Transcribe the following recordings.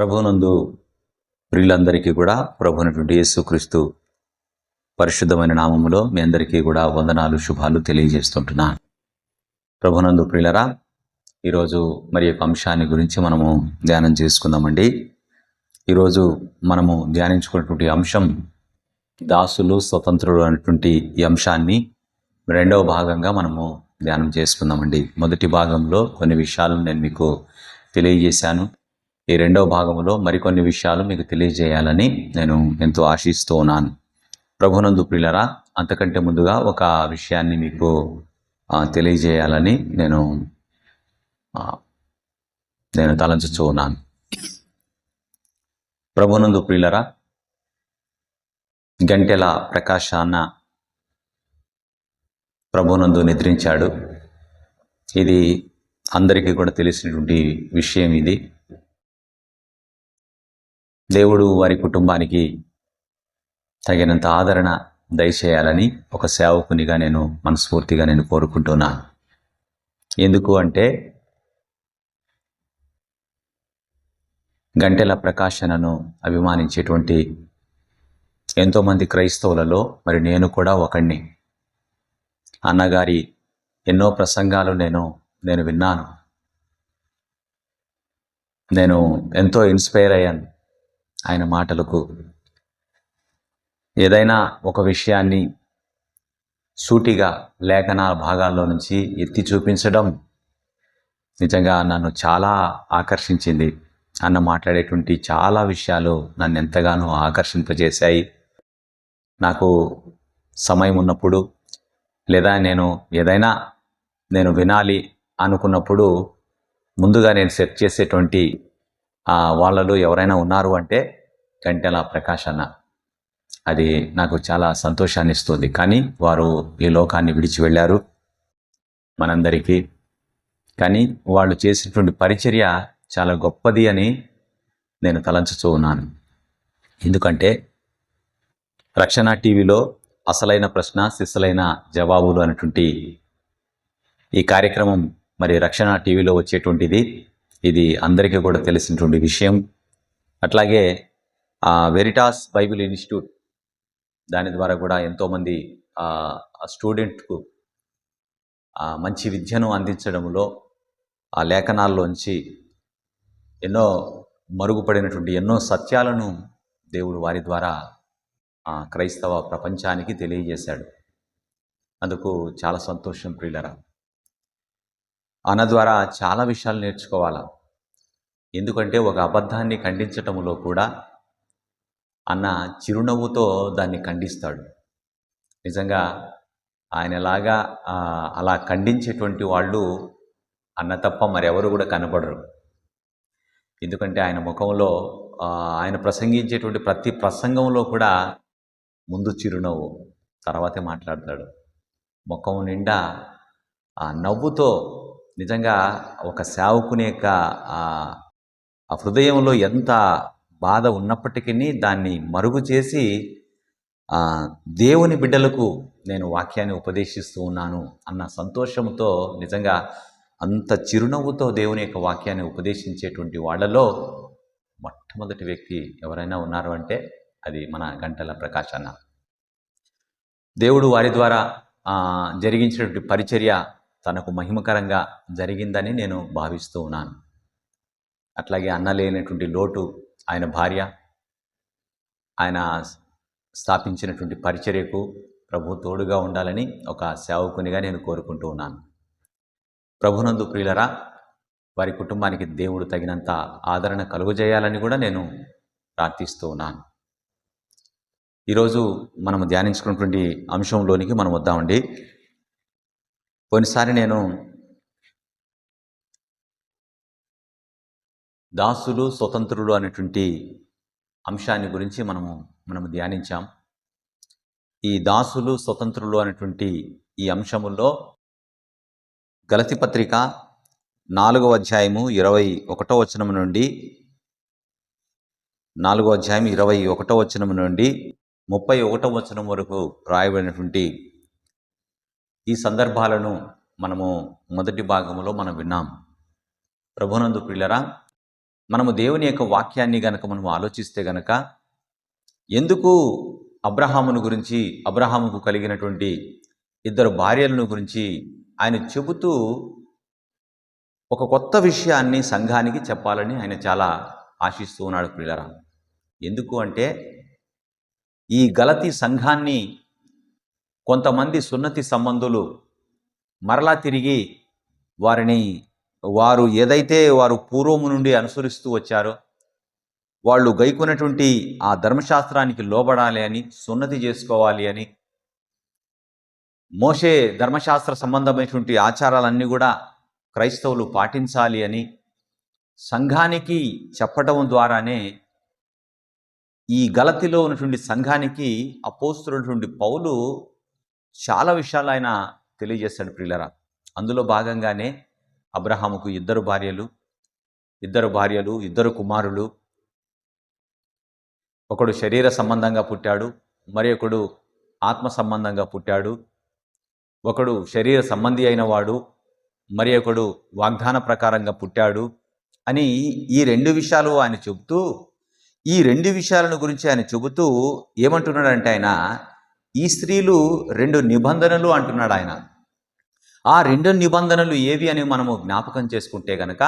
ప్రభునందు ప్రియులందరికీ కూడా ప్రభునటువంటి యేసుక్రీస్తు పరిశుద్ధమైన నామములో మీ అందరికీ కూడా వందనాలు శుభాలు తెలియజేస్తుంటున్నాను ప్రభునందు ప్రియులరా ఈరోజు మరి యొక్క అంశాన్ని గురించి మనము ధ్యానం చేసుకుందామండి. ఈరోజు మనము ధ్యానించుకున్నటువంటి అంశం దాసులు స్వతంత్రులు అనేటువంటి ఈ అంశాన్ని రెండవ భాగంగా మనము ధ్యానం చేసుకుందామండి. మొదటి భాగంలో కొన్ని విషయాలను నేను మీకు తెలియజేశాను. ఈ రెండవ భాగంలో మరికొన్ని విషయాలు మీకు తెలియజేయాలని నేను ఎంతో ఆశిస్తూ ఉన్నాను. ప్రభునందు ప్రియులరా అంతకంటే ముందుగా ఒక విషయాన్ని మీకు తెలియజేయాలని నేను నేను తలంచుతూ ఉన్నాను. ప్రభునందు ప్రియులరా గంటెల ప్రకాశాన్న ప్రభునందు నిద్రించాడు. ఇది అందరికీ కూడా తెలిసినటువంటి విషయం ఇది. దేవుడు వారి కుటుంబానికి తగినంత ఆదరణ దయచేయాలని ఒక సేవకునిగా నేను మనస్ఫూర్తిగా నేను కోరుకుంటున్నాను ఎందుకు అంటే గంటెల ప్రకాశనను అభిమానించేటువంటి ఎంతోమంది క్రైస్తవులలో మరి నేను కూడా ఒకడిని అన్నగారి ఎన్నో ప్రసంగాలు నేను నేను విన్నాను. నేను ఎంతో ఇన్స్పైర్ అయ్యాను. ఆయన మాటలకు ఏదైనా ఒక విషయాన్ని సూటిగా లేఖన భాగాల్లో నుంచి ఎత్తి చూపించడం నిజంగా నన్ను చాలా ఆకర్షించింది. అన్న మాట్లాడేటువంటి చాలా విషయాలు నన్ను ఎంతగానో ఆకర్షింపజేశాయి. నాకు సమయం ఉన్నప్పుడు లేదా నేను ఏదైనా నేను వినాలి అనుకున్నప్పుడు ముందుగా నేను సెట్ చేసేటువంటి వాళ్ళలో ఎవరైనా ఉన్నారు అంటే గంటెల ప్రకాష్ అన్న అది నాకు చాలా సంతోషాన్ని ఇస్తుంది. కానీ వారు ఈ లోకాన్ని విడిచి వెళ్ళారు మనందరికీ. కానీ వాళ్ళు చేసినటువంటి పరిచర్య చాలా గొప్పది అని నేను తలంచుతూ ఉన్నాను. ఎందుకంటే రక్షణ టీవీలో అసలైన ప్రశ్న సిస్సలైన జవాబులు అనేటువంటి ఈ కార్యక్రమం మరి రక్షణ టీవీలో వచ్చేటువంటిది. ఇది అందరికీ కూడా తెలిసినటువంటి విషయం. అట్లాగే వెరిటాస్ బైబిల్ ఇన్స్టిట్యూట్ దాని ద్వారా కూడా ఎంతోమంది స్టూడెంట్కు మంచి విద్యను అందించడంలో ఆ లేఖనాల్లోంచి ఎన్నో మరుగుపడినటువంటి ఎన్నో సత్యాలను దేవుడు వారి ద్వారా క్రైస్తవ ప్రపంచానికి తెలియజేశాడు. అందుకు చాలా సంతోషం ప్రియులరా. అన్న ద్వారా చాలా విషయాలు నేర్చుకోవాలా? ఎందుకంటే ఒక అబద్ధాన్ని ఖండించటంలో కూడా అన్న చిరునవ్వుతో దాన్ని ఖండిస్తాడు. నిజంగా ఆయనలాగా అలా ఖండించేటువంటి వాళ్ళు అన్న తప్ప మరెవరు కూడా కనబడరు. ఎందుకంటే ఆయన ముఖంలో ఆయన ప్రసంగించేటువంటి ప్రతి ప్రసంగంలో కూడా ముందు చిరునవ్వు తర్వాతే మాట్లాడతాడు. ముఖం నిండా ఆ నవ్వుతో నిజంగా ఒక సేవకుని యొక్క ఆ హృదయంలో ఎంత బాధ ఉన్నప్పటికీ దాన్ని మరుగు చేసి దేవుని బిడ్డలకు నేను వాక్యాన్ని ఉపదేశిస్తూ ఉన్నాను అన్న సంతోషంతో నిజంగా అంత చిరునవ్వుతో దేవుని యొక్క వాక్యాన్ని ఉపదేశించేటువంటి వాళ్ళలో మొట్టమొదటి వ్యక్తి ఎవరైనా ఉన్నారు అంటే అది మన గంటల ప్రకాశన దేవుడు వారి ద్వారా జరిగించినటువంటి పరిచర్య తనకు మహిమకరంగా జరిగిందని నేను భావిస్తూ ఉన్నాను. అట్లాగే అన్న లేనటువంటి లోటు ఆయన భార్య ఆయన స్థాపించినటువంటి పరిచర్యకు ప్రభు తోడుగా ఉండాలని ఒక సేవకునిగా నేను కోరుకుంటూ ఉన్నాను. ప్రభునందు ప్రియులరా వారి కుటుంబానికి దేవుడు తగినంత ఆదరణ కలుగజేయాలని కూడా నేను ప్రార్థిస్తూ ఉన్నాను. ఈరోజు మనం ధ్యానించుకున్నటువంటి అంశంలోనికి మనం వద్దామండి. పోయినసారి నేను దాసులు స్వతంత్రులు అనేటువంటి అంశాన్ని గురించి మనము మనము ధ్యానించాం. ఈ దాసులు స్వతంత్రులు అనేటువంటి ఈ అంశములో గలతి పత్రిక నాలుగవ అధ్యాయము ఇరవై ఒకటో వచనం నుండి నాలుగో అధ్యాయం ఇరవై ఒకటో వచనం నుండి ముప్పై ఒకటో వచనం వరకు రాయబడినటువంటి ఈ సందర్భాలను మనము మొదటి భాగంలో మనం విన్నాం. ప్రభునందు ప్రియులరా మనము దేవుని యొక్క వాక్యాన్ని గనక మనం ఆలోచిస్తే గనక ఎందుకు అబ్రహామును గురించి అబ్రహాముకు కలిగినటువంటి ఇద్దరు భార్యలను గురించి ఆయన చెబుతూ ఒక కొత్త విషయాన్ని సంఘానికి చెప్పాలని ఆయన చాలా ఆశిస్తూ ఉన్నాడు ప్రియులరా. ఎందుకు అంటే ఈ గలతి సంఘాన్ని కొంతమంది సున్నతి సంబంధులు మరలా తిరిగి వారిని వారు ఏదైతే వారు పూర్వము నుండి అనుసరిస్తూ వచ్చారో వాళ్ళు గైకున్నటువంటి ఆ ధర్మశాస్త్రానికి లోబడాలి అని సున్నతి చేసుకోవాలి అని మోషే ధర్మశాస్త్ర సంబంధమైనటువంటి ఆచారాలన్నీ కూడా క్రైస్తవులు పాటించాలి అని సంఘానికి చెప్పడం ద్వారానే ఈ గలతిలో ఉన్నటువంటి సంఘానికి అపోస్తున్నటువంటి పౌలు చాలా విషయాలు ఆయన తెలియజేస్తాడు ప్రియులరా. అందులో భాగంగానే అబ్రహాముకు ఇద్దరు భార్యలు ఇద్దరు భార్యలు ఇద్దరు కుమారులు. ఒకడు శరీర సంబంధంగా పుట్టాడు మరి ఒకడు ఆత్మ సంబంధంగా పుట్టాడు. ఒకడు శరీర సంబంధి అయిన వాడు మరి ఒకడు వాగ్దాన ప్రకారంగా పుట్టాడు అని ఈ రెండు విషయాలు ఆయన చెబుతూ ఈ రెండు విషయాలను గురించి ఆయన చెబుతూ ఏమంటున్నాడంటే ఆయన ఈ స్త్రీలు రెండు నిబంధనలు అంటున్నాడు ఆయన. ఆ రెండు నిబంధనలు ఏవి అని మనము జ్ఞాపకం చేసుకుంటే గనక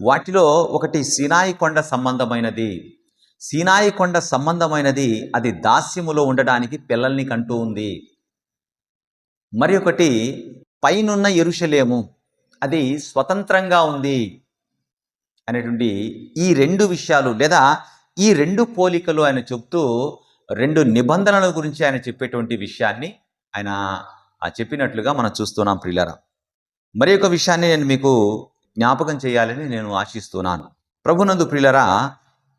వాటిలో ఒకటి సినాయి కొండ సంబంధమైనది. సినాయి కొండ సంబంధమైనది అది దాస్యములో ఉండడానికి పిల్లల్ని కంటూ ఉంది. మరి ఒకటి పైనున్న ఎరుషలేము అది స్వతంత్రంగా ఉంది అనేటువంటి ఈ రెండు విషయాలు లేదా ఈ రెండు పోలికలు ఆయన చెప్తూ రెండు నిబంధనల గురించి ఆయన చెప్పేటువంటి విషయాన్ని ఆయన చెప్పినట్లుగా మనం చూస్తున్నాం ప్రియులరా. మరి ఒక విషయాన్ని నేను మీకు జ్ఞాపకం చేయాలని నేను ఆశిస్తున్నాను. ప్రభునందు ప్రియులరా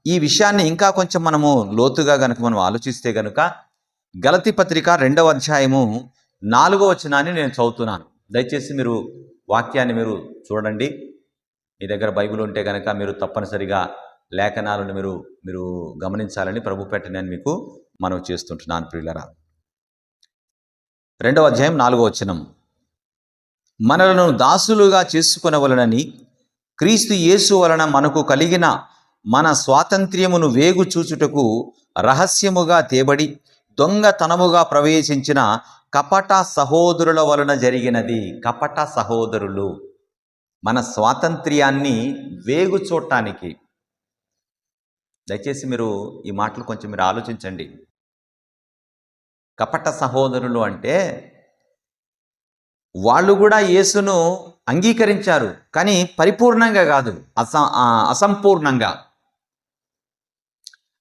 ఈ విషయాన్ని ఇంకా కొంచెం మనము లోతుగా గనుక మనం ఆలోచిస్తే గనుక గలతి పత్రిక రెండవ అధ్యాయము నాలుగో వచనాన్ని నేను చదువుతున్నాను. దయచేసి మీరు వాక్యాన్ని మీరు చూడండి. మీ దగ్గర బైబిల్ ఉంటే కనుక మీరు తప్పనిసరిగా లేఖనాలను మీరు మీరు గమనించాలని ప్రభు పెట్ట నేను మీకు మనం చేస్తుంటున్నాను ప్రియులరా. రెండవ అధ్యాయం నాలుగో వచనం. మనలను దాసులుగా చేసుకునవలనని క్రీస్తు యేసు వలన మనకు కలిగిన మన స్వాతంత్ర్యమును వేగు చూచుటకు రహస్యముగా తేబడి దొంగతనముగా ప్రవేశించిన కపట సహోదరుల వలన జరిగినది. కపట సహోదరులు. మన స్వాతంత్ర్యాన్ని వేగు చూడటానికి. దయచేసి మీరు ఈ మాటలు కొంచెం మీరు ఆలోచించండి. కపట సహోదరులు అంటే వాళ్ళు కూడా యేసును అంగీకరించారు కానీ పరిపూర్ణంగా కాదు అస అసంపూర్ణంగా.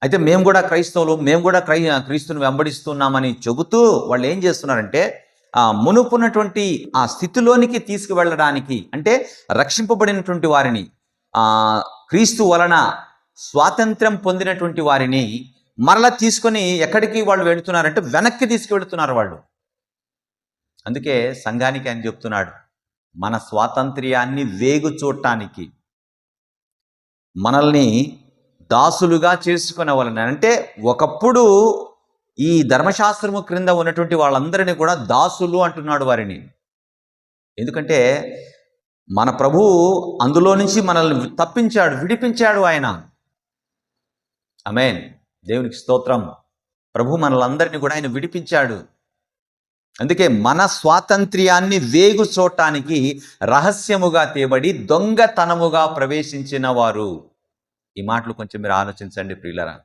అయితే మేము కూడా క్రైస్తవులు మేము కూడా క్రై క్రీస్తుని వెంబడిస్తున్నామని చెబుతూ వాళ్ళు ఏం చేస్తున్నారంటే ఆ మునుపున్నటువంటి ఆ స్థితిలోనికి తీసుకువెళ్ళడానికి అంటే రక్షింపబడినటువంటి వారిని క్రీస్తు వలన స్వాతంత్ర్యం పొందినటువంటి వారిని మరలా తీసుకొని ఎక్కడికి వాళ్ళు వెళుతున్నారంటే వెనక్కి తీసుకువెళుతున్నారు వాళ్ళు. అందుకే సంఘానికి ఆయన చెప్తున్నాడు మన స్వాతంత్ర్యాన్ని వేగు చూడటానికి. మనల్ని దాసులుగా చేసుకునే వాళ్ళని అంటే ఒకప్పుడు ఈ ధర్మశాస్త్రము క్రింద ఉన్నటువంటి వాళ్ళందరినీ కూడా దాసులు అంటున్నాడు వారిని. ఎందుకంటే మన ప్రభువు అందులో నుంచి మనల్ని తప్పించాడు విడిపించాడు ఆయన. అమేన్ దేవునికి స్తోత్రం ప్రభు మనలందరినీ కూడా ఆయన విడిపించాడు. అందుకే మన స్వాతంత్ర్యాన్ని వేగు చూడటానికి రహస్యముగా తేబడి దొంగతనముగా ప్రవేశించిన వారు. ఈ మాటలు కొంచెం మీరు ఆలోచించండి ప్రియులరా.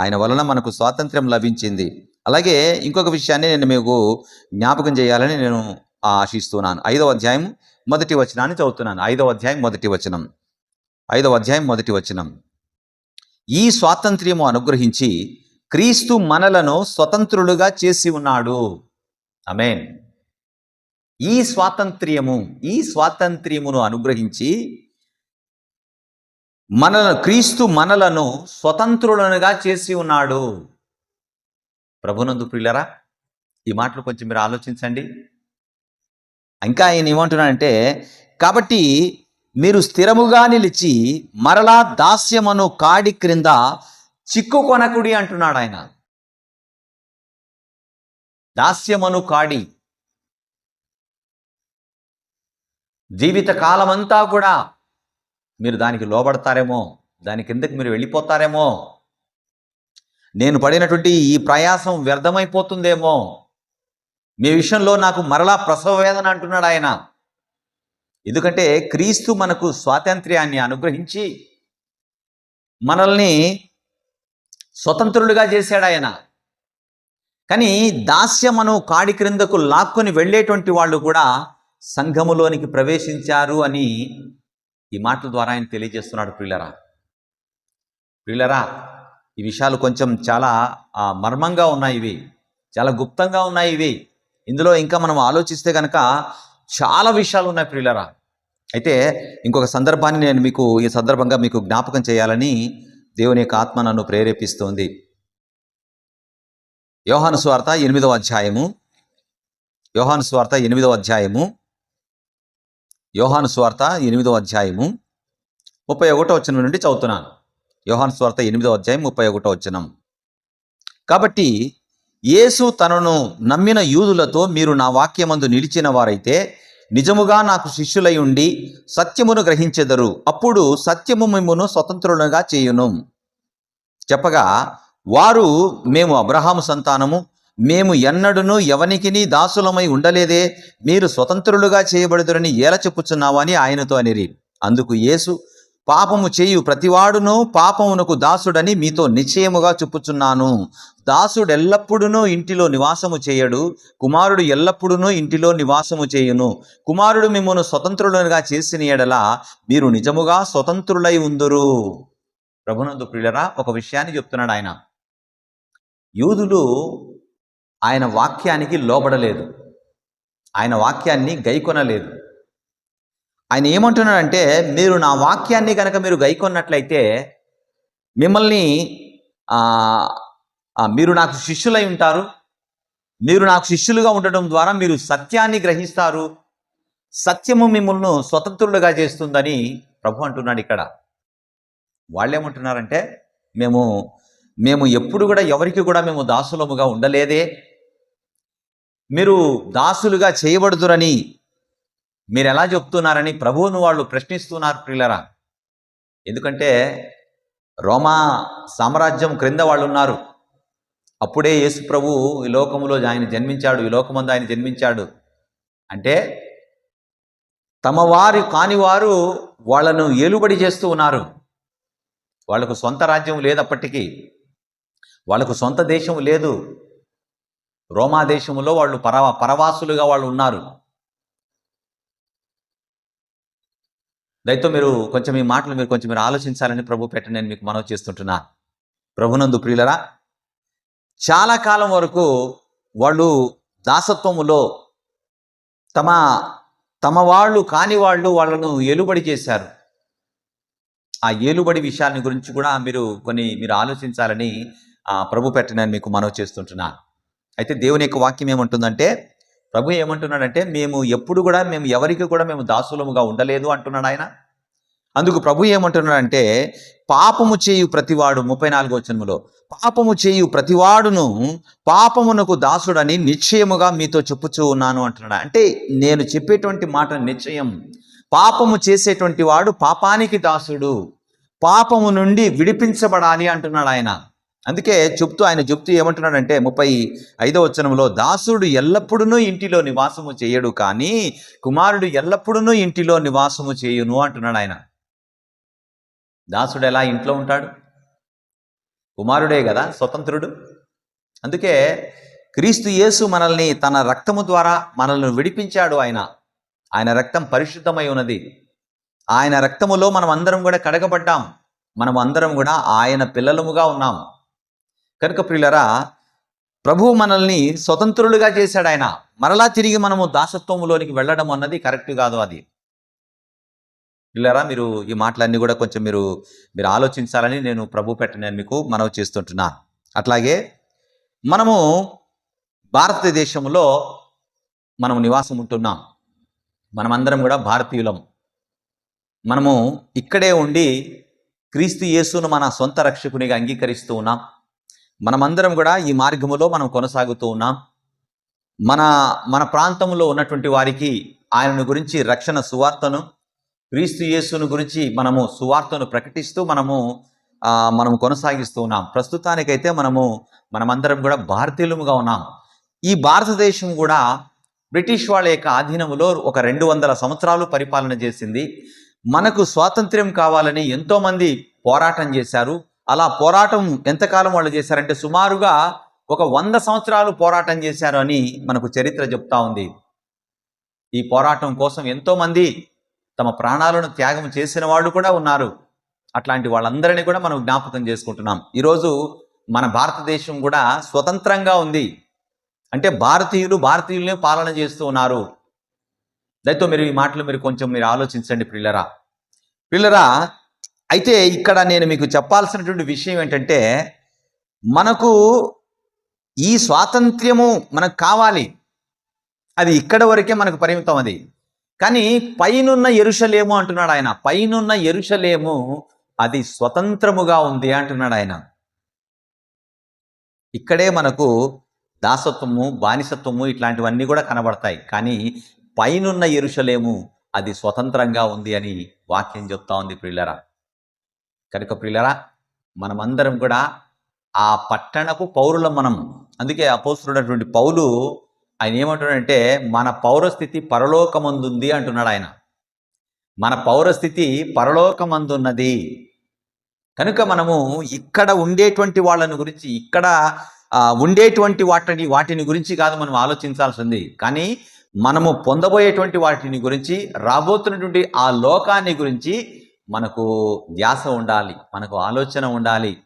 ఆయన వలన మనకు స్వాతంత్ర్యం లభించింది. అలాగే ఇంకొక విషయాన్ని నేను మీకు జ్ఞాపకం చేయాలని నేను ఆశిస్తున్నాను. ఐదవ అధ్యాయం మొదటి వచనాన్ని చదువుతున్నాను. ఐదవ అధ్యాయం మొదటి వచనం. ఐదవ అధ్యాయం మొదటి వచనం. ఈ స్వాతంత్ర్యము అనుగ్రహించి క్రీస్తు మనలను స్వతంత్రులుగా చేసి ఉన్నాడు. అమేన్ ఈ స్వాతంత్ర్యము ఈ స్వాతంత్ర్యమును అనుగ్రహించి మన క్రీస్తు మనలను స్వతంత్రులనుగా చేసి ఉన్నాడు. ప్రభునందు ప్రియులరా ఈ మాటలు కొంచెం మీరు ఆలోచించండి. ఇంకా ఆయన ఏమంటున్నాడంటే కాబట్టి మీరు స్థిరముగా నిలిచి మరలా దాస్యమను కాడి క్రింద చిక్కుకొనకుడి అంటున్నాడు ఆయన. దాస్యమను కాడి. జీవిత కాలమంతా కూడా మీరు దానికి లోబడతారేమో దాని కిందకి మీరు వెళ్ళిపోతారేమో నేను పడినటువంటి ఈ ప్రయాసం వ్యర్థమైపోతుందేమో మీ విషయంలో నాకు మరలా ప్రసవ వేదన అంటున్నాడు ఆయన. ఎందుకంటే క్రీస్తు మనకు స్వాతంత్ర్యాన్ని అనుగ్రహించి మనల్ని స్వతంత్రులుగా చేశాడు ఆయన. కానీ దాస్యమను కాడి క్రిందకు లాక్కొని వెళ్ళేటువంటి వాళ్ళు కూడా సంఘములోనికి ప్రవేశించారు అని ఈ మాటల ద్వారా ఆయన తెలియజేస్తున్నాడు ప్రియులరా. ప్రియులరా ఈ విషయాలు కొంచెం చాలా మర్మంగా ఉన్నాయి ఇవి. చాలా గుప్తంగా ఉన్నాయి ఇవి. ఇందులో ఇంకా మనం ఆలోచిస్తే కనుక చాలా విషయాలు ఉన్నాయి ప్రియులరా. అయితే ఇంకొక సందర్భాన్ని నేను మీకు ఈ సందర్భంగా మీకు జ్ఞాపకం చేయాలని దేవుని యొక్క ఆత్మ నన్ను ప్రేరేపిస్తోంది. యోహాను స్వార్త ఎనిమిదవ అధ్యాయము. యోహాను స్వార్త ఎనిమిదవ అధ్యాయము. యోహాను స్వార్త ఎనిమిదవ అధ్యాయము. ముప్పై ఒకటో వచనం నుండి చదువుతున్నాను. యోహాను స్వార్త ఎనిమిదవ అధ్యాయం ముప్పై ఒకటో వచనం. కాబట్టి యేసు తనను నమ్మిన యూదులతో మీరు నా వాక్యమందు నిలిచిన వారైతే నిజముగా నాకు శిష్యులై ఉండి సత్యమును గ్రహించెదరు. అప్పుడు సత్యము మిమ్మును స్వతంత్రులుగా చేయును. చెప్పగా వారు మేము అబ్రహాము సంతానము మేము ఎన్నడును ఎవనికిని దాసులమై ఉండలేదే మీరు స్వతంత్రులుగా చేయబడుదురని ఏల చెప్పుచున్నావా అని ఆయనతో అనిరి. అందుకు యేసు పాపము చేయు ప్రతివాడును పాపమునకు దాసుడని మీతో నిశ్చయముగా చెప్పుచున్నాను. దాసుడు ఎల్లప్పుడూ ఇంటిలో నివాసము చేయడు కుమారుడు ఎల్లప్పుడూ ఇంటిలో నివాసము చేయును. కుమారుడు మిమ్మను స్వతంత్రులుగా చేసిన ఎడల మీరు నిజముగా స్వతంత్రులై ఉందరు. ప్రభునందు ప్రియులరా ఒక విషయాన్ని చెప్తున్నాడు ఆయన. యూదులు ఆయన వాక్యానికి లోబడలేదు. ఆయన వాక్యాన్ని గైకొనలేదు. ఆయన ఏమంటున్నాడంటే మీరు నా వాక్యాన్ని కనుక మీరు గైకొన్నట్లయితే మిమ్మల్ని మీరు నాకు శిష్యులై ఉంటారు. మీరు నాకు శిష్యులుగా ఉండటం ద్వారా మీరు సత్యాన్ని గ్రహిస్తారు. సత్యము మిమ్మల్ని స్వతంత్రులుగా చేస్తుందని ప్రభు అంటున్నాడు ఇక్కడ. వాళ్ళు ఏమంటున్నారంటే మేము మేము ఎప్పుడు కూడా ఎవరికి కూడా మేము దాసులముగా ఉండలేదే. మీరు దాసులుగా చేయబడుదురని మీరు ఎలా చెప్తున్నారని ప్రభువును వాళ్ళు ప్రశ్నిస్తున్నారు ప్రియులరా. ఎందుకంటే రోమా సామ్రాజ్యం క్రింద వాళ్ళు ఉన్నారు అప్పుడే యేసు ప్రభు ఈ లోకములో ఆయన జన్మించాడు ఈ లోకమందు ఆయన జన్మించాడు. అంటే తమ వారు కాని వారు వాళ్ళను ఏలుబడి చేస్తూ ఉన్నారు. వాళ్ళకు సొంత రాజ్యం లేదు అప్పటికీ వాళ్ళకు సొంత దేశం లేదు. రోమా దేశంలో వాళ్ళు పర పరవాసులుగా వాళ్ళు ఉన్నారు. దయతో మీరు కొంచెం ఈ మాటలు మీరు కొంచెం మీరు ఆలోచించాలని ప్రభు పెట్ట నేను మీకు మనవి చేస్తుంటున్నా. ప్రభునందు ప్రియులరా చాలా కాలం వరకు వాళ్ళు దాసత్వములో తమ తమ వాళ్ళు కాని వాళ్ళు వాళ్ళను ఏలుబడి చేశారు. ఆ ఏలుబడి విషయాన్ని గురించి కూడా మీరు కొన్ని మీరు ఆలోచించాలని ప్రభు పెట్ట నేను మీకు మనవి చేస్తుంటున్నా. అయితే దేవుని యొక్క వాక్యం ఏమంటుందంటే ప్రభు ఏమంటున్నాడంటే మేము ఎప్పుడు కూడా మేము ఎవరికి కూడా మేము దాసులముగా ఉండలేదు అంటున్నాడు ఆయన. అందుకు ప్రభు ఏమంటున్నాడంటే పాపము చేయు ప్రతివాడు ముప్పై నాలుగో జన్మలో పాపము చేయు ప్రతివాడును పాపమునకు దాసుడని నిశ్చయముగా మీతో చెప్పుచూ ఉన్నాను అంటున్నాడు. అంటే నేను చెప్పేటువంటి మాట నిశ్చయం. పాపము చేసేటువంటి వాడు పాపానికి దాసుడు. పాపము నుండి విడిపించబడాలి అంటున్నాడు ఆయన. అందుకే చెప్తూ ఆయన చెప్తూ ఏమంటున్నాడంటే ముప్పై ఐదో వచనంలో దాసుడు ఎల్లప్పుడూ ఇంటిలో నివాసము చేయడు కానీ కుమారుడు ఎల్లప్పుడూ ఇంటిలో నివాసము చేయును అంటున్నాడు ఆయన. దాసుడు ఎలా ఇంట్లో ఉంటాడు? కుమారుడే కదా స్వతంత్రుడు. అందుకే క్రీస్తు యేసు మనల్ని తన రక్తము ద్వారా మనల్ని విడిపించాడు ఆయన. ఆయన రక్తం పరిశుద్ధమై ఉన్నది. ఆయన రక్తములో మనం అందరం కూడా కడగబడ్డాం. మనం అందరం కూడా ఆయన పిల్లలముగా ఉన్నాం. కనుక ప్రియులరా ప్రభువు మనల్ని స్వతంత్రులుగా చేశాడు ఆయన. మరలా తిరిగి మనము దాసత్వంలోనికి వెళ్ళడం అన్నది కరెక్ట్ కాదు అది. పిల్లరా మీరు ఈ మాటలన్నీ కూడా కొంచెం మీరు మీరు ఆలోచించాలని నేను ప్రభు పెట్టనే మీకు మనవి చేస్తుంటున్నా. అట్లాగే మనము భారతదేశంలో మనం నివాసం ఉంటున్నాం. మనమందరం కూడా భారతీయులం. మనము ఇక్కడే ఉండి క్రీస్తు యేసును మన సొంత రక్షకునిగా అంగీకరిస్తూ ఉన్నాం. మనమందరం కూడా ఈ మార్గములో మనం కొనసాగుతూ ఉన్నాం. మన మన ప్రాంతంలో ఉన్నటువంటి వారికి ఆయనను గురించి రక్షణ సువార్తను క్రీస్తు యేసును గురించి మనము సువార్తను ప్రకటిస్తూ మనము మనం కొనసాగిస్తూ ఉన్నాం. ప్రస్తుతానికైతే మనము మనమందరం కూడా భారతీయులముగా ఉన్నాం. ఈ భారతదేశం కూడా బ్రిటిష్ వాళ్ళ యొక్క ఆధీనంలో ఒక రెండు వందల సంవత్సరాలు పరిపాలన చేసింది. మనకు స్వాతంత్ర్యం కావాలని ఎంతోమంది పోరాటం చేశారు. అలా పోరాటం ఎంతకాలం వాళ్ళు చేశారంటే సుమారుగా ఒక వంద సంవత్సరాలు పోరాటం చేశారు అని మనకు చరిత్ర చెప్తా ఉంది. ఈ పోరాటం కోసం ఎంతోమంది తమ ప్రాణాలను త్యాగం చేసిన వాళ్ళు కూడా ఉన్నారు. అట్లాంటి వాళ్ళందరినీ కూడా మనం జ్ఞాపకం చేసుకుంటున్నాం. ఈరోజు మన భారతదేశం కూడా స్వతంత్రంగా ఉంది. అంటే భారతీయులు భారతీయులనే పాలన చేస్తూ ఉన్నారు. దయతో మీరు ఈ మాటలు మీరు కొంచెం మీరు ఆలోచించండి పిల్లరా పిల్లరా అయితే ఇక్కడ నేను మీకు చెప్పాల్సినటువంటి విషయం ఏంటంటే మనకు ఈ స్వాతంత్ర్యము మనకు కావాలి. అది ఇక్కడ వరకే మనకు పరిమితం అది. కానీ పైనున్న ఎరుషలేము అంటున్నాడు ఆయన. పైనున్న ఎరుషలేము అది స్వతంత్రముగా ఉంది అంటున్నాడు ఆయన. ఇక్కడే మనకు దాసత్వము బానిసత్వము ఇట్లాంటివన్నీ కూడా కనబడతాయి. కానీ పైనున్న ఎరుషలేము అది స్వతంత్రంగా ఉంది అని వాక్యం చెప్తా ఉంది పిల్లరా కనుక ప్రియులరా మనమందరం కూడా ఆ పట్టణపు పౌరులం మనం అందుకే అపోస్తున్నటువంటి పౌలు ఆయన ఏమంటున్నాడంటే మన పౌరస్థితి పరలోకమందుంది అంటున్నాడు ఆయన. మన పౌరస్థితి పరలోకమందున్నది. కనుక మనము ఇక్కడ ఉండేటువంటి వాళ్ళని గురించి ఇక్కడ ఉండేటువంటి వాటిని వాటిని గురించి కాదు మనం ఆలోచించాల్సింది. కానీ మనము పొందబోయేటువంటి వాటిని గురించి రాబోతున్నటువంటి ఆ లోకాన్ని గురించి మనకు ధ్యాస ఉండాలి మనకు ఆలోచన ఉండాలి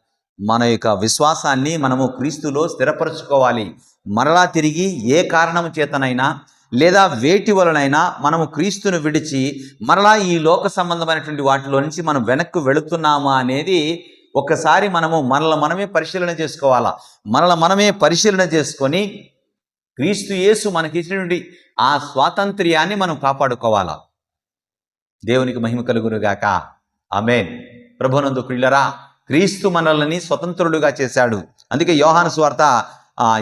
మన యొక్క విశ్వాసాన్ని మనము క్రీస్తులో స్థిరపరచుకోవాలి. మరలా తిరిగి ఏ కారణం చేతనైనా లేదా వేటి వలనైనా మనము క్రీస్తును విడిచి మరలా ఈ లోక సంబంధమైనటువంటి వాటిలో నుంచి మనం వెనక్కు వెళుతున్నామా అనేది ఒక్కసారి మనము మనల మనమే పరిశీలన చేసుకోవాలా. మనల మనమే పరిశీలన చేసుకొని క్రీస్తు యేసు మనకిచ్చినటువంటి ఆ స్వాతంత్ర్యాన్ని మనం కాపాడుకోవాలా. దేవునికి మహిమ కలుగురుగాక ఆమేన్. ప్రభునందు క్రిల్లరా క్రీస్తు మనల్ని స్వతంత్రులుగా చేశాడు. అందుకే యోహాను స్వార్త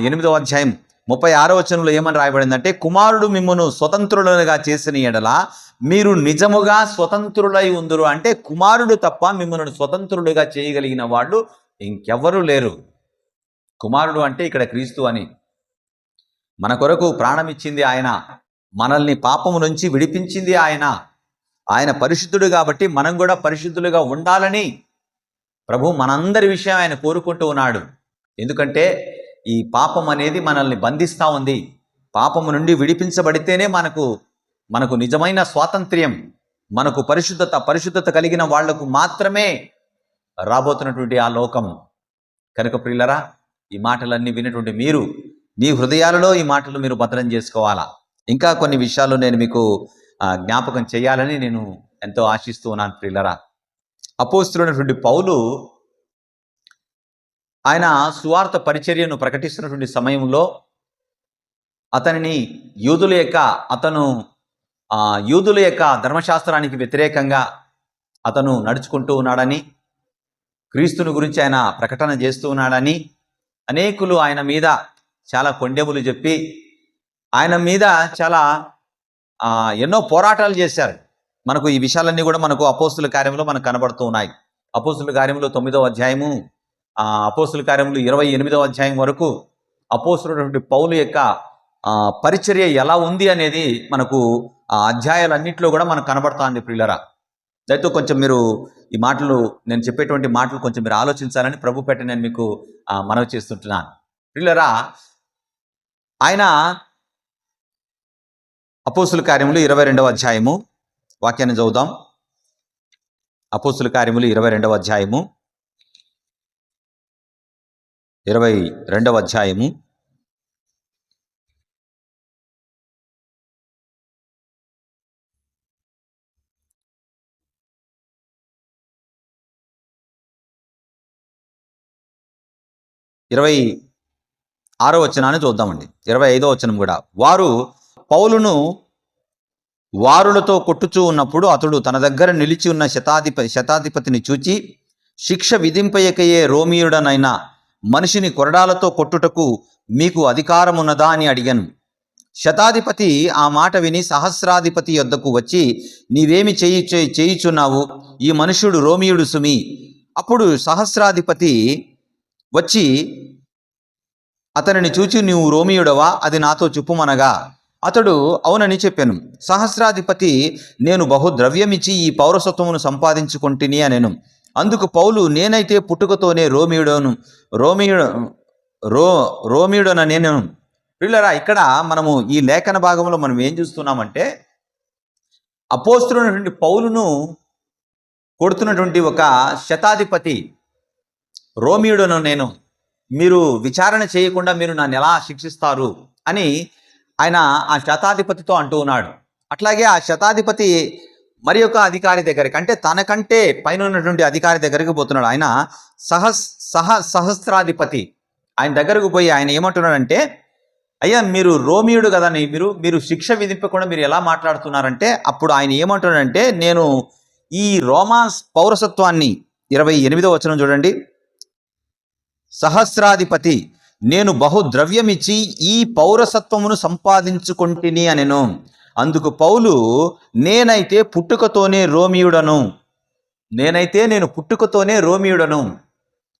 ఎనిమిదవ అధ్యాయం ముప్పై ఆరో వచనంలో ఏమని రాయబడిందంటే కుమారుడు మిమ్మను స్వతంత్రులుగా చేసిన ఎడల మీరు నిజముగా స్వతంత్రులై ఉందరు అంటే కుమారుడు తప్ప మిమ్మల్ని స్వతంత్రులుగా చేయగలిగిన వాళ్ళు ఇంకెవ్వరూ లేరు. కుమారుడు అంటే ఇక్కడ క్రీస్తు అని. మన కొరకు ప్రాణం ఇచ్చింది ఆయన. మనల్ని పాపము నుంచి విడిపించింది ఆయన. ఆయన పరిశుద్ధుడు కాబట్టి మనం కూడా పరిశుద్ధులుగా ఉండాలని ప్రభు మనందరి విషయం ఆయన కోరుకుంటూ ఉన్నాడు. ఎందుకంటే ఈ పాపం అనేది మనల్ని బంధిస్తూ ఉంది. పాపము నుండి విడిపించబడితేనే మనకు మనకు నిజమైన స్వాతంత్ర్యం మనకు పరిశుద్ధత పరిశుద్ధత కలిగిన వాళ్ళకు మాత్రమే రాబోతున్నటువంటి ఆ లోకం. కనుక ప్రియులరా ఈ మాటలన్నీ వినటువంటి మీరు మీ హృదయాలలో ఈ మాటలు మీరు భద్రం చేసుకోవాలా? ఇంకా కొన్ని విషయాలు నేను మీకు జ్ఞాపకం చేయాలని నేను ఎంతో ఆశిస్తూ ఉన్నాను ప్రియులరా. అపోస్తున్నటువంటి పౌలు ఆయన సువార్త పరిచర్యను ప్రకటిస్తున్నటువంటి సమయంలో అతనిని యూదుల యొక్క అతను యూదుల యొక్క ధర్మశాస్త్రానికి వ్యతిరేకంగా అతను నడుచుకుంటూ ఉన్నాడని క్రీస్తుని గురించి ఆయన ప్రకటన చేస్తూ ఉన్నాడని అనేకులు ఆయన మీద చాలా కొండెములు చెప్పి ఆయన మీద చాలా ఎన్నో పోరాటాలు చేశారు. మనకు ఈ విషయాలన్నీ కూడా మనకు అపోస్తుల కార్యంలో మనకు కనబడుతూ ఉన్నాయి. అపోస్తుల కార్యంలో తొమ్మిదవ అధ్యాయము అపోస్తుల కార్యములు ఇరవై ఎనిమిదవ అధ్యాయం వరకు అపోస్తున్నటువంటి పౌలు యొక్క పరిచర్య ఎలా ఉంది అనేది మనకు ఆ అధ్యాయాలన్నింటిలో కూడా మనకు కనబడుతుంది ప్రియులరా. దయతో కొంచెం మీరు ఈ మాటలు నేను చెప్పేటువంటి మాటలు కొంచెం మీరు ఆలోచించాలని ప్రభు పెట్ట నేను మీకు మనవి చేస్తుంటున్నాను. ప్రియులరా ఆయన అపోసుల కార్యములు ఇరవై రెండవ అధ్యాయము. వాక్యాన్ని చదువుదాం. అపోసుల కార్యములు ఇరవై రెండవ అధ్యాయము. ఇరవై రెండవ అధ్యాయము. ఇరవై ఆరో వచనాన్ని చూద్దామండి. ఇరవై ఐదో వచనం కూడా. వారు పౌలును వారులతో కొట్టుచూ ఉన్నప్పుడు అతడు తన దగ్గర నిలిచి ఉన్న శతాధిపతి శతాధిపతిని చూచి శిక్ష విధింపయకయే రోమియుడనైన మనిషిని కొరడాలతో కొట్టుటకు మీకు అధికారమున్నదా అని అడిగాను. శతాధిపతి ఆ మాట విని సహస్రాధిపతి యొద్దకు వచ్చి నీవేమి చేయి చేయి- చేయుచున్నావు? ఈ మనుష్యుడు రోమియుడు సుమి. అప్పుడు సహస్రాధిపతి వచ్చి అతనిని చూచి నీవు రోమియుడవా? అది నాతో చెప్పుమనగా అతడు అవునని చెప్పాను. సహస్రాధిపతి నేను బహు ద్రవ్యమిచ్చి ఈ పౌరసత్వమును సంపాదించుకుంటుని అనెను. అందుకు పౌలు నేనైతే పుట్టుకతోనే రోమియుడను రోమియుడు రో రోమియుడన నేను పిల్లరా ఇక్కడ మనము ఈ లేఖన భాగంలో మనం ఏం చూస్తున్నామంటే అపోస్తున్నటువంటి పౌలును కొడుతున్నటువంటి ఒక శతాధిపతి రోమియుడను నేను మీరు విచారణ చేయకుండా మీరు నన్ను ఎలా శిక్షిస్తారు? అని ఆయన ఆ శతాధిపతితో అంటూ ఉన్నాడు. అట్లాగే ఆ శతాధిపతి మరి యొక్క అధికారి దగ్గరికి అంటే తనకంటే పైన ఉన్నటువంటి అధికారి దగ్గరికి పోతున్నాడు. ఆయన సహస్ సహ సహస్రాధిపతి. ఆయన దగ్గరకు పోయి ఆయన ఏమంటున్నాడంటే అయ్యా మీరు రోమియుడు కదా మీరు మీరు శిక్ష విధింపకుండా మీరు ఎలా మాట్లాడుతున్నారంటే అప్పుడు ఆయన ఏమంటున్నాడంటే నేను ఈ రోమా పౌరసత్వాన్ని ఇరవై ఎనిమిదో వచనం చూడండి. సహస్రాధిపతి నేను బహు ద్రవ్యమిచ్చి ఈ పౌరసత్వమును సంపాదించుకొంటిని అనెను. అందుకు పౌలు నేనైతే పుట్టుకతోనే రోమియుడను. నేనైతే నేను పుట్టుకతోనే రోమియుడను.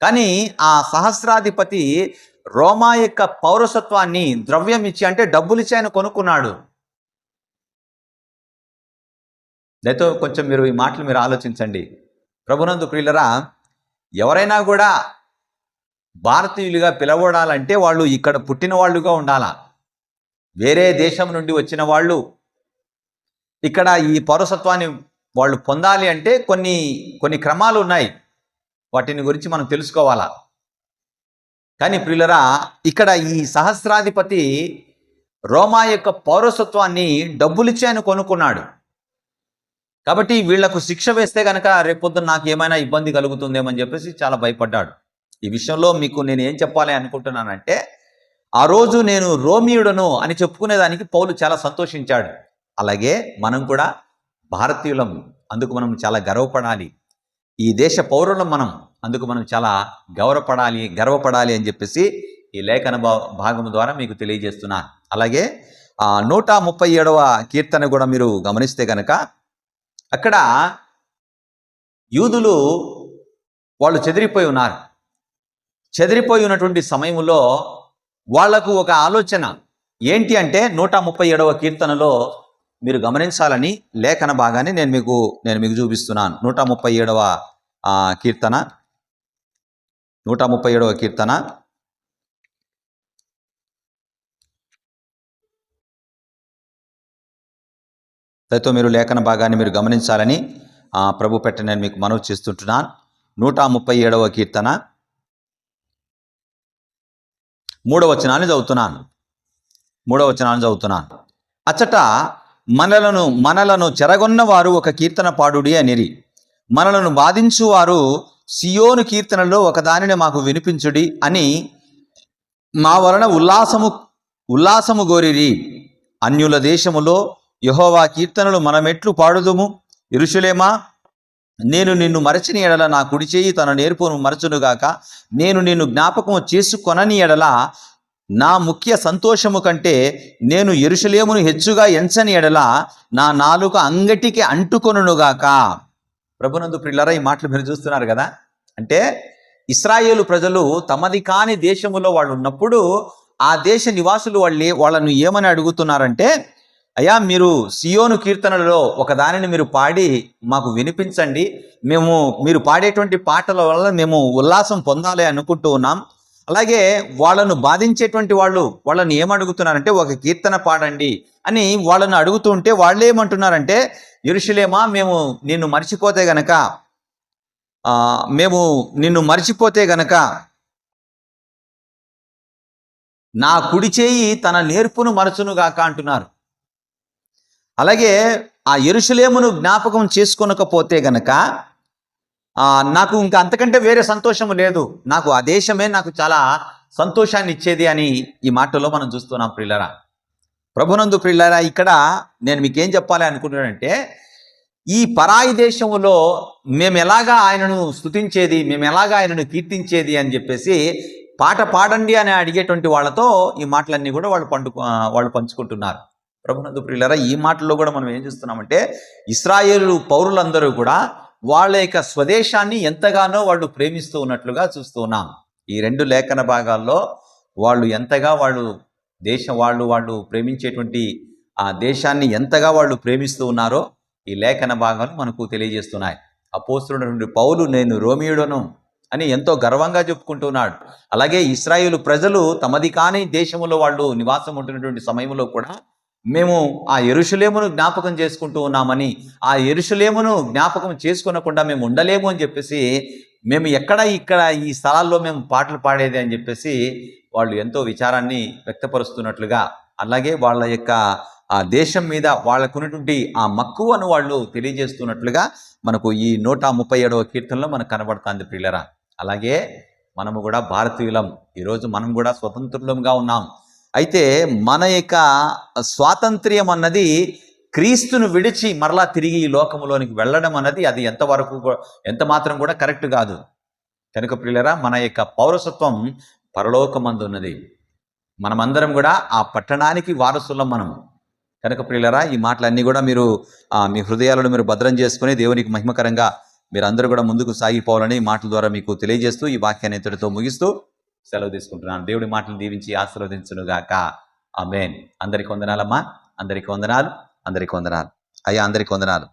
కానీ ఆ సహస్రాధిపతి రోమా యొక్క పౌరసత్వాన్ని ద్రవ్యం ఇచ్చి అంటే డబ్బులు ఇచ్చి ఆయన కొనుక్కున్నాడు. దయతో కొంచెం మీరు ఈ మాటలు మీరు ఆలోచించండి. ప్రభునందు ప్రియులరా ఎవరైనా కూడా భారతీయులుగా పిలవడాలంటే వాళ్ళు ఇక్కడ పుట్టిన వాళ్ళుగా ఉండాలా. వేరే దేశం నుండి వచ్చిన వాళ్ళు ఇక్కడ ఈ పౌరసత్వాన్ని వాళ్ళు పొందాలి అంటే కొన్ని కొన్ని క్రమాలు ఉన్నాయి. వాటిని గురించి మనం తెలుసుకోవాలా? కానీ ప్రియులరా ఇక్కడ ఈ సహస్రాధిపతి రోమా యొక్క పౌరసత్వాన్ని డబ్బులిచ్చి ఆయన కొనుక్కున్నాడు. కాబట్టి వీళ్ళకు శిక్ష వేస్తే కనుక రేపొద్దున నాకు ఏమైనా ఇబ్బంది కలుగుతుందేమని చెప్పేసి చాలా భయపడ్డాడు. ఈ విషయంలో మీకు నేను ఏం చెప్పాలి అనుకుంటున్నానంటే ఆ రోజు నేను రోమియుడను అని చెప్పుకునేదానికి పౌలు చాలా సంతోషించాడు. అలాగే మనం కూడా భారతీయులం అందుకు మనం చాలా గర్వపడాలి. ఈ దేశ పౌరులం మనం అందుకు మనం చాలా గౌరవపడాలి గర్వపడాలి అని చెప్పేసి ఈ లేఖన భా- భాగం ద్వారా మీకు తెలియజేస్తున్నా. అలాగే ఆ నూట ముప్పై ఏడవ కీర్తన కూడా మీరు గమనిస్తే కనుక అక్కడ యూదులు వాళ్ళు చెదిరిపోయి ఉన్నారు. చెదిరిపోయి ఉన్నటువంటి సమయంలో వాళ్ళకు ఒక ఆలోచన. ఏంటి అంటే నూట ముప్పై ఏడవ కీర్తనలో మీరు గమనించాలని లేఖన భాగాన్ని నేను మీకు నేను మీకు చూపిస్తున్నాను. నూట ముప్పై ఏడవ కీర్తన. నూట ముప్పై ఏడవ కీర్తన. దయతో మీరు లేఖన భాగాన్ని మీరు గమనించాలని ప్రభు పెట్ట నేను మీకు మనవి చేస్తుంటున్నాను. నూట ముప్పై ఏడవ కీర్తన. మూడవచనాన్ని చదువుతున్నాను. మూడవచనాన్ని చదువుతున్నాను. అచ్చట మనలను మనలను చెరగొన్న వారు ఒక కీర్తన పాడుడి అనిరి. మనలను బాధించువారు సియోను కీర్తనలో ఒకదానిని మాకు వినిపించుడి అని మా వలన ఉల్లాసము ఉల్లాసము గోరిరి అన్యుల దేశములో యహోవా కీర్తనలు మనమెట్లు పాడుదుము. ఇరుషులేమా నేను నిన్ను మరచిన ఎడల నా కుడి చేయి తన నేర్పును మరచునుగాక నేను నిన్ను జ్ఞాపకం చేసుకొనని ఎడల నా ముఖ్య సంతోషము కంటే నేను ఎరుషలేమును హెచ్చుగా ఎంచని ఎడల నా నాలుక అంగటికి అంటుకొనుగాక ప్రభునందు ప్రిల్లరా ఈ మాటలు మీరు చూస్తున్నారు కదా? అంటే ఇస్రాయేలు ప్రజలు తమది కాని దేశములో వాళ్ళు ఉన్నప్పుడు ఆ దేశ నివాసులు వాళ్ళు వాళ్ళను ఏమని అడుగుతున్నారంటే అయ్యా మీరు సియోను కీర్తనలలో ఒక దానిని మీరు పాడి మాకు వినిపించండి. మేము మీరు పాడేటువంటి పాటల వల్ల మేము ఉల్లాసం పొందాలి అనుకుంటూ ఉన్నాం. అలాగే వాళ్ళను బాధించేటువంటి వాళ్ళు వాళ్ళని ఏమడుగుతున్నారంటే ఒక కీర్తన పాడండి అని వాళ్ళను అడుగుతూ ఉంటే వాళ్ళు ఏమంటున్నారంటే ఇరుషులేమా మేము నిన్ను మర్చిపోతే గనక మేము నిన్ను మర్చిపోతే గనక నా కుడి చేయి తన నేర్పును మరచునుగాక అంటున్నారు. అలాగే ఆ ఎరుషులేమును జ్ఞాపకం చేసుకొనకపోతే గనక నాకు ఇంకా అంతకంటే వేరే సంతోషము లేదు. నాకు ఆ దేశమే నాకు చాలా సంతోషాన్ని ఇచ్చేది అని ఈ మాటలో మనం చూస్తున్నాం ప్రిల్లరా. ప్రభునందు ప్రిల్లరా ఇక్కడ నేను మీకేం చెప్పాలి అనుకుంటున్నానంటే ఈ పరాయి దేశములో మేము ఎలాగా ఆయనను స్తుతించేది మేము ఎలాగా ఆయనను కీర్తించేది అని చెప్పేసి పాట పాడండి అని అడిగేటువంటి వాళ్ళతో ఈ మాటలన్నీ కూడా వాళ్ళు పండు వాళ్ళు పంచుకుంటున్నారు. ప్రభునందు ప్రియులరా ఈ మాటల్లో కూడా మనం ఏం చూస్తున్నామంటే ఇస్రాయేలు పౌరులందరూ కూడా వాళ్ళ యొక్క స్వదేశాన్ని ఎంతగానో వాళ్ళు ప్రేమిస్తూ ఉన్నట్లుగా చూస్తూ ఉన్నాం. ఈ రెండు లేఖన భాగాల్లో వాళ్ళు ఎంతగా వాళ్ళు దేశం వాళ్ళు వాళ్ళు ప్రేమించేటువంటి ఆ దేశాన్ని ఎంతగా వాళ్ళు ప్రేమిస్తూ ఉన్నారో ఈ లేఖన భాగాలు మనకు తెలియజేస్తున్నాయి. అపోస్తుడు పౌలు నేను రోమియుడను అని ఎంతో గర్వంగా చెప్పుకుంటున్నాడు అలాగే ఇస్రాయేల్ ప్రజలు తమది కాని దేశంలో వాళ్ళు నివాసం ఉంటున్నటువంటి సమయంలో కూడా మేము ఆ ఎరుషులేమును జ్ఞాపకం చేసుకుంటూ ఉన్నామని ఆ ఎరుషులేమును జ్ఞాపకం చేసుకునకుండా మేము ఉండలేము అని చెప్పేసి మేము ఎక్కడ ఇక్కడ ఈ స్థలాల్లో మేము పాటలు పాడేది అని చెప్పేసి వాళ్ళు ఎంతో విచారాన్ని వ్యక్తపరుస్తున్నట్లుగా అలాగే వాళ్ళ యొక్క ఆ దేశం మీద వాళ్ళకున్నటువంటి ఆ మక్కువను వాళ్ళు తెలియజేస్తున్నట్లుగా మనకు ఈ నూట ముప్పై ఏడవ కీర్తనలో మనకు కనబడుతుంది ప్రియులరా. అలాగే మనము కూడా భారతీయులం. ఈరోజు మనం కూడా స్వతంత్రులంగా ఉన్నాం. అయితే మన యొక్క స్వాతంత్ర్యం అన్నది క్రీస్తును విడిచి మరలా తిరిగి ఈ లోకంలోనికి వెళ్ళడం అన్నది అది ఎంతవరకు ఎంత మాత్రం కూడా కరెక్ట్ కాదు. కనుక ప్రియులరా మన యొక్క పౌరసత్వం పరలోకమందు ఉన్నది. మనమందరం కూడా ఆ పట్టణానికి వారసులం మనం కనుక ప్రియులరా ఈ మాటలన్నీ కూడా మీరు మీ హృదయాలను మీరు భద్రం చేసుకుని దేవునికి మహిమకరంగా మీరు అందరూ కూడా ముందుకు సాగిపోవాలని మాటల ద్వారా మీకు తెలియజేస్తూ ఈ వాక్యాన్ని ఇతడితో ముగిస్తూ సెలవు తీసుకుంటున్నాను. దేవుడి మాటలు దీవించి ఆశీర్వదించునుగాక. మేన్ అందరికి వందనాలమ్మా. అందరికి వందనాలు. అందరికి వందనాలు. అయ్యా అందరికి వందనాలు.